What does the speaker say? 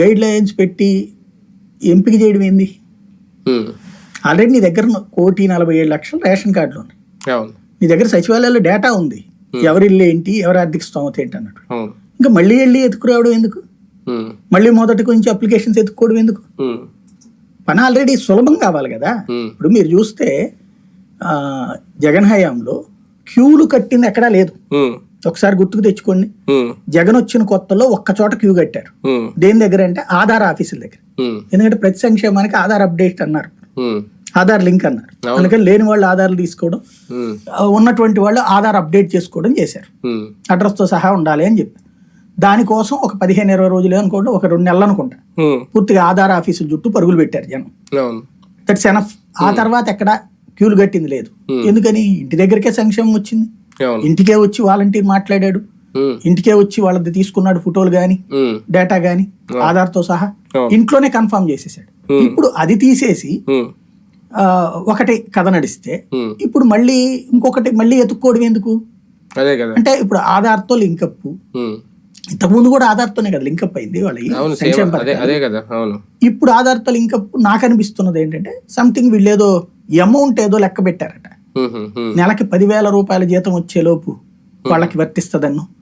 Guide lines పెట్టి ఎంపిక చేయడం ఏంది. ఆల్రెడీ నీ దగ్గర కోటి నలభై ఏడు లక్షలు రేషన్ కార్డులు ఉన్నాయి. నీ దగ్గర సచివాలయాల్లో డేటా ఉంది. ఎవరి ఇల్లు ఏంటి ఎవరి ఆర్థిక స్తోమత ఏంటి అన్నట్టు. ఇంకా మళ్ళీ వెళ్ళి ఎత్తుకురావడం ఎందుకు. మళ్ళీ మొదటి కొంచెం అప్లికేషన్స్ ఎత్తుక్కోవడం ఎందుకు. పని ఆల్రెడీ సులభం కావాలి కదా. ఇప్పుడు మీరు చూస్తే జగన్ హయాంలో క్యూలు కట్టింది ఎక్కడా లేదు. ఒకసారి గుర్తుకు తెచ్చుకోండి. జగన్ వచ్చిన కొత్తలో ఒక్క చోట క్యూ కట్టారు. దేని దగ్గర అంటే ఆధార్ ఆఫీసుల దగ్గర. ఎందుకంటే ప్రతి సంక్షేమానికి ఆధార్ అప్డేట్ అన్నారు. ఆధార్ లింక్ అన్నారు. అందుకని లేని వాళ్ళు ఆధార్లు తీసుకోవడం ఉన్నటువంటి వాళ్ళు ఆధార్ అప్డేట్ చేసుకోవడం చేశారు. ఉమ్. అడ్రస్తో సహా ఉండాలి అని చెప్పి. దానికోసం ఒక పదిహేను ఇరవై రోజులు అనుకోండి ఒక రెండు నెలలు అనుకుంటా. పూర్తిగా ఆధార్ ఆఫీసుల చుట్టూ పరుగులు పెట్టారు జనం. దట్స్ ఎనఫ్ ఆ తర్వాత ఎక్కడ క్యూలు కట్టింది లేదు. ఎందుకని? ఇంటి దగ్గరికే సంక్షేమం వచ్చింది. ఇంటికే వచ్చి వాలంటీర్ మాట్లాడాడు. ఇంటికే వచ్చి వాళ్ళది తీసుకున్నాడు ఫోటోలు ఉమ్. డేటా కానీ ఆధార్తో సహా అవును. ఇంట్లోనే కన్ఫర్మ్ చేసేసాడు ఇప్పుడు అది తీసేసి ఒకటి కథ నడిస్తే. ఇప్పుడు మళ్ళీ ఇంకొకటి మళ్ళీ ఎత్తుక్కోవడం ఎందుకు అంటే ఇప్పుడు ఆధార్తో లింకప్. ఇంతకుముందు కూడా ఆధార్తోనే కదా లింకప్ అయింది వాళ్ళకి ఇప్పుడు ఆధార్తో లింకప్ నాకు అనిపిస్తున్నది ఏంటంటే సంథింగ్ వీళ్ళు ఏదో అమౌంట్ ఏదో లెక్క పెట్టారట. నెలకి పదివేల రూపాయల జీతం వచ్చేలోపు వాళ్ళకి వర్తిస్తుందన్ను.